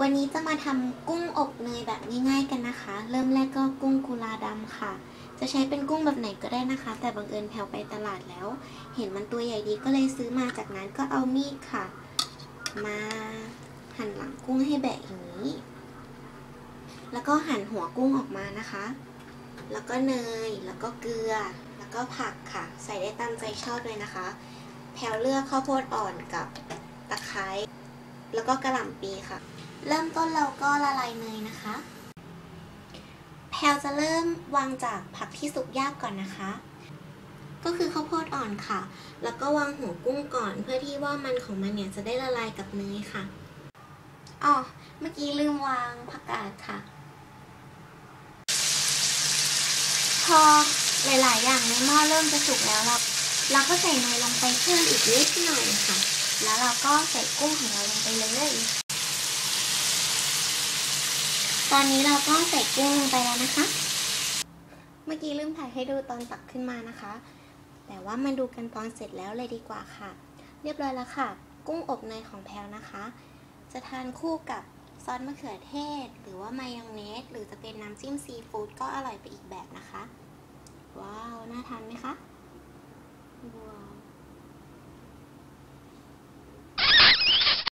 วันนี้จะมาทำกุ้งอบเนยแบบง่ายๆกันนะคะ เริ่มแรกก็กุ้งกุลาดำค่ะ จะใช้เป็นกุ้งแบบไหนก็ได้นะคะ แต่บังเอิญแพลวไปตลาดแล้ว เห็นมันตัวใหญ่ดีก็เลยซื้อมาจากนั้นก็เอามีดค่ะ มาหั่นหลังกุ้งให้แบะอย่างนี้ แล้วก็หั่นหัวกุ้งออกมานะคะ แล้วก็เนย แล้วก็เกลือ แล้วก็ผักค่ะ ใส่ได้ตามใจชอบเลยนะคะ แพลวเลือกข้าวโพดอ่อนกับตะไคร้ แล้วก็กระหล่ำปีค่ะเริ่มต้นเราก็ละลายเนยนะคะ แพลจะเริ่มวางจากผักที่สุกยากก่อนนะคะ ก็คือข้าวโพดอ่อนค่ะ แล้วก็วางหัวกุ้งก่อนเพื่อที่ว่ามันของมันเนี่ยจะได้ละลายกับเนยค่ะอ๋อเมื่อกี้ลืมวางผักกาดค่ะ พอหลาย ๆ อย่างในหม้อเริ่มจะสุกแล้วเราเราก็ใส่เนยลงไปเพิ่มอีกนิดหน่อยค่ะ แล้วเราก็ใส่กุ้งของเราลงไปเลย ตอนนี้เราก็ใส่กุ้งลงไปแล้วนะคะ เมื่อกี้ลืมถ่ายให้ดูตอนตักขึ้นมานะคะ แต่ว่ามาดูกันตอนเสร็จแล้วเลยดีกว่าค่ะ เรียบร้อยแล้วค่ะ กุ้งอบเนยของแพลนะคะ จะทานคู่กับซอสมะเขือเทศ หรือว่ามายองเนส หรือจะเป็นน้ำจิ้มซีฟู้ดก็อร่อยไปอีกแบบนะคะ ว้าว น่าทานไหมคะ ว้าว